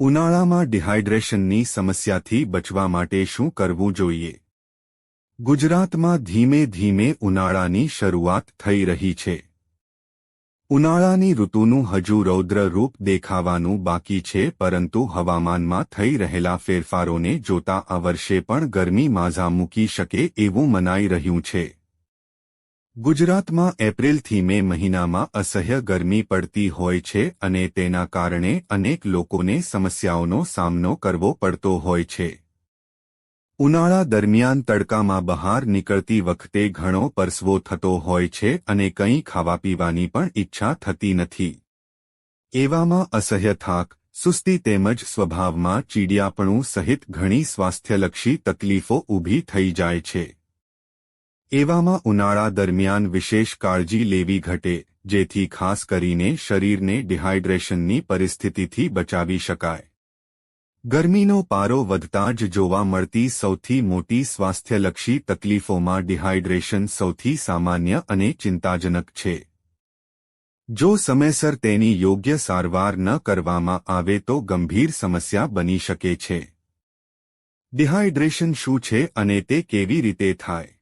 ઉનાળામાં ડિહાઇડ્રેશનની સમસ્યાથી બચવા માટે શું કરવું જોઈએ? ગુજરાતમાં ધીમે ધીમે ઉનાળાની શરૂઆત થઈ રહી છે. ઉનાળાની ઋતુનું હજુ રૌદ્ર રૂપ દેખાવાનું બાકી છે, પરંતુ હવામાનમાં થઈ રહેલા ફેરફારોને જોતા આ વર્ષે પણ ગરમી માઝા મૂકી શકે એવું મનાઈ રહ્યું છે. ગુજરાતમાં એપ્રિલથી મે મહિનામાં અસહ્ય ગરમી પડતી હોય છે અને તેના કારણે અનેક લોકોને સમસ્યાઓનો સામનો કરવો પડતો હોય છે. ઉનાળા દરમિયાન તડકામાં બહાર નીકળતી વખતે ઘણો પરસવો થતો હોય છે અને કંઈ ખાવા પીવાની પણ ઈચ્છા થતી નથી. એવામાં અસહ્ય થાક, સુસ્તી તેમજ સ્વભાવમાં ચીડિયાપણું સહિત ઘણી સ્વાસ્થ્યલક્ષી તકલીફો ઊભી થઈ જાય છે. એવામાં ઉનાળા દરમિયાન વિશેષ કાળજી લેવી ઘટે, જેથી ખાસ કરીને શરીરને ડિહાઇડ્રેશનની પરિસ્થિતિથી બચાવી શકાય. ગરમીનો પારો વધતા જ જોવા મળતી સૌથી મોટી સ્વાસ્થ્યલક્ષી તકલીફોમાં ડિહાઇડ્રેશન સૌથી સામાન્ય અને ચિંતાજનક છે. જો સમયસર તેની યોગ્ય સારવાર ન કરવામાં આવે તો ગંભીર સમસ્યા બની શકે છે. ડિહાઇડ્રેશન શું છે અને તે કેવી રીતે થાય?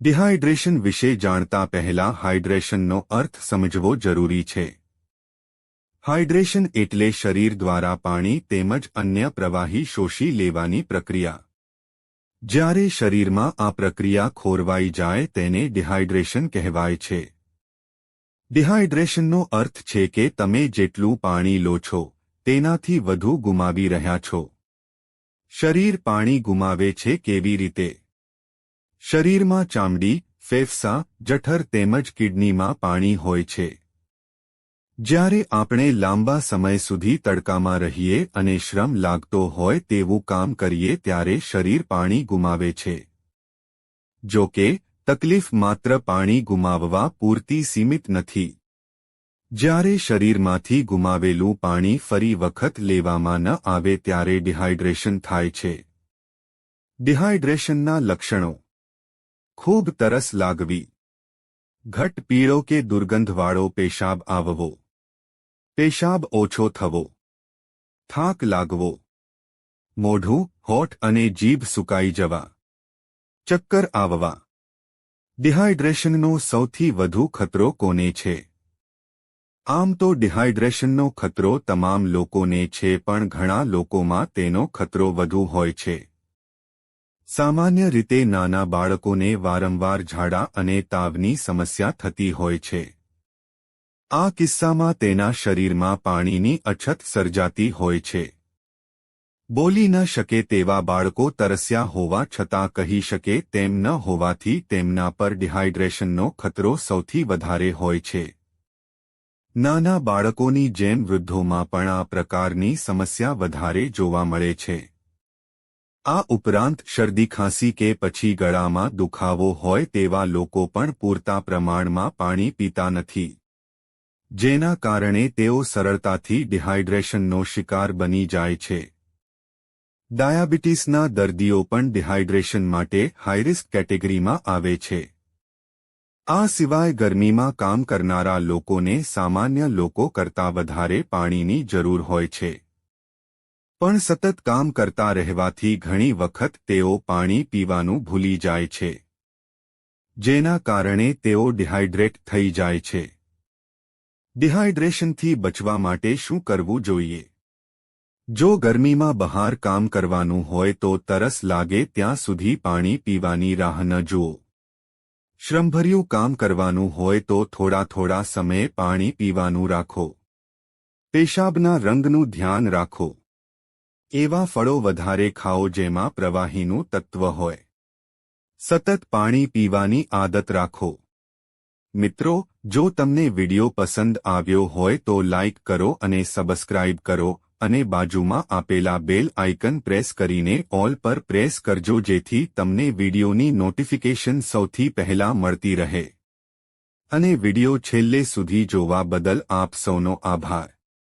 ડિહાઇડ્રેશન વિશે જાણતા પહેલા હાઇડ્રેશનનો અર્થ સમજવો જરૂરી છે. હાઇડ્રેશન એટલે શરીર દ્વારા પાણી તેમજ અન્ય પ્રવાહી શોષી લેવાની પ્રક્રિયા. જ્યારે શરીરમાં આ પ્રક્રિયા ખોરવાઈ જાય તેને ડિહાઇડ્રેશન કહેવાય છે. ડિહાઇડ્રેશનનો અર્થ છે કે તમે જેટલું પાણી લો છો, તેનાથી વધુ ગુમાવી રહ્યા છો. શરીર પાણી ગુમાવે છે કેવી રીતે? શરીરમાં ચામડી, ફેફસા, જઠર તેમજ કિડનીમાં પાણી હોય છે. જ્યારે આપણે લાંબા સમય સુધી તડકામાં રહીએ અને શ્રમ લાગતો હોય તેવું કામ કરીએ ત્યારે શરીર પાણી ગુમાવે છે. જો કે, તકલીફ માત્ર પાણી ગુમાવવા પૂરતી સીમિત નથી. જ્યારે શરીરમાંથી ગુમાવેલું પાણી ફરી વખત લેવામાં ન આવે ત્યારે ડિહાઇડ્રેશન થાય છે. ડિહાઇડ્રેશનના લક્ષણો ખૂબ તરસ લાગવી. ઘટ પીળો કે દુર્ગંધવાળો પેશાબ આવવો. પેશાબ ઓછો થવો. થાક લાગવો. મોઢું, હોઠ અને જીભ સુકાઈ જવા. ચક્કર આવવા. ડિહાઇડ્રેશનનો સૌથી વધુ ખતરો કોને છે? આમ તો ડિહાઇડ્રેશનનો ખતરો તમામ લોકોને છે પણ ઘણા લોકોમાં તેનો ખતરો વધુ હોય છે. સામાન્ય રીતે નાના બાળકોને વારંવાર ઝાડા અને તાવની સમસ્યા થતી હોય છે. આ કિસ્સામાં તેના શરીરમાં પાણીની અછત સર્જાતી હોય છે. બોલી ન શકે તેવા બાળકો તરસ્યા હોવા છતાં કહી શકે તેમ ન હોવાથી તેમના પર ડિહાઇડ્રેશનનો ખતરો સૌથી વધારે હોય છે. નાના બાળકોની જેમ વૃદ્ધોમાં પણ આ પ્રકારની સમસ્યા વધારે જોવા મળે છે. આ ઉપરાંત શરદી ખાંસી કે પછી ગળામાં દુખાવો હોય તેવા લોકો પણ પૂરતા પ્રમાણમાં પાણી પીતા નથી. જેના કારણે તેઓ સરળતાથી ડિહાઇડ્રેશનનો શિકાર બની જાય છે. ડાયાબિટીસના દર્દીઓ પણ ડિહાઇડ્રેશન માટે હાઈરિસ્ક કેટેગરીમાં આવે છે. આ સિવાય ગરમીમાં કામ કરનારા લોકોને સામાન્ય લોકો કરતાં વધારે પાણીની જરૂર હોય છે. પણ સતત કામ કરતા રહેવાથી ઘણી વખત તેઓ પાણી પીવાનું ભૂલી જાય છે. જેના કારણે તેઓ ડિહાઇડ્રેટ થઈ જાય છે. ડિહાઇડ્રેશનથી બચવા માટે શું કરવું જોઈએ? જો ગરમીમાં બહાર કામ કરવાનું હોય તો તરસ લાગે ત્યાં સુધી પાણી પીવાની રાહ ન જુઓ. શ્રમભર્યું કામ કરવાનું હોય તો થોડા થોડા સમયે પાણી પીવાનું રાખો. પેશાબના રંગનું ધ્યાન રાખો. એવા ફળો વધારે ખાઓ જેમાં પ્રવાહીનું તત્વ હોય. સતત પાણી પીવાની આદત રાખો. મિત્રો, જો તમને વિડિયો પસંદ આવ્યો હોય તો લાઇક કરો અને સબસ્ક્રાઇબ કરો અને બાજુમાં આપેલા બેલ આઇકન પ્રેસ કરીને ઓલ પર પ્રેસ કરજો જેથી તમને વિડિયોની નોટિફિકેશન સૌથી પહેલા મળતી રહે. અને વિડિયો છેલ્લે સુધી જોવા બદલ આપ સૌનો આભાર.